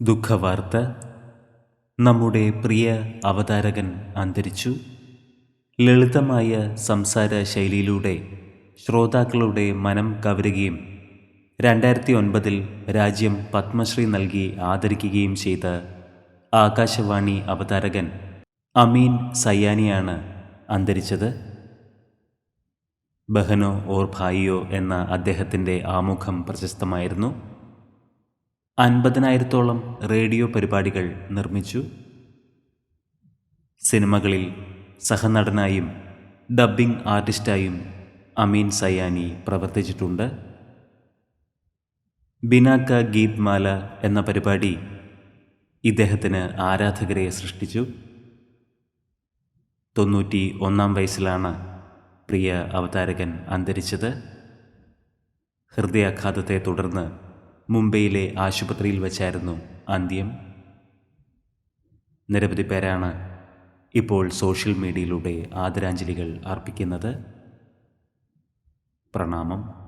ദുഃഖവാർത്ത നമ്മുടെ പ്രിയ അവതാരകൻ അന്തരിച്ചു. ലളിതമായ സംസാര ശൈലിയിലൂടെ ശ്രോതാക്കളുടെ മനം കവരുകയും രണ്ടായിരത്തി ഒൻപതിൽ രാജ്യം പത്മശ്രീ നൽകി ആദരിക്കുകയും ചെയ്ത ആകാശവാണി അവതാരകൻ അമീൻ സയ്യാനിയാണ് അന്തരിച്ചത്. ബഹനോ ഓർ ഭായിയോ എന്ന അദ്ദേഹത്തിന്റെ ആമുഖം പ്രശസ്തമായിരുന്നു. അൻപതിനായിരത്തോളം റേഡിയോ പരിപാടികൾ നിർമ്മിച്ചു. സിനിമകളിൽ സഹനടനായും ഡബ്ബിംഗ് ആർട്ടിസ്റ്റായും അമീൻ സയാനി പ്രവർത്തിച്ചിട്ടുണ്ട്. ബിനാക്ക ഗീത്മാല എന്ന പരിപാടി ഇദ്ദേഹത്തിന് ആരാധകരെ സൃഷ്ടിച്ചു. തൊണ്ണൂറ്റി ഒന്നാം വയസ്സിലാണ് പ്രിയ അവതാരകൻ അന്തരിച്ചത്. ഹൃദയാഘാതത്തെ തുടർന്ന് മുംബൈയിലെ ആശുപത്രിയിൽ വെച്ചായിരുന്നു അന്ത്യം. നിരവധി പേരാണ് ഇപ്പോൾ സോഷ്യൽ മീഡിയയിലൂടെ ആദരാഞ്ജലികൾ അർപ്പിക്കുന്നത്. പ്രണാമം.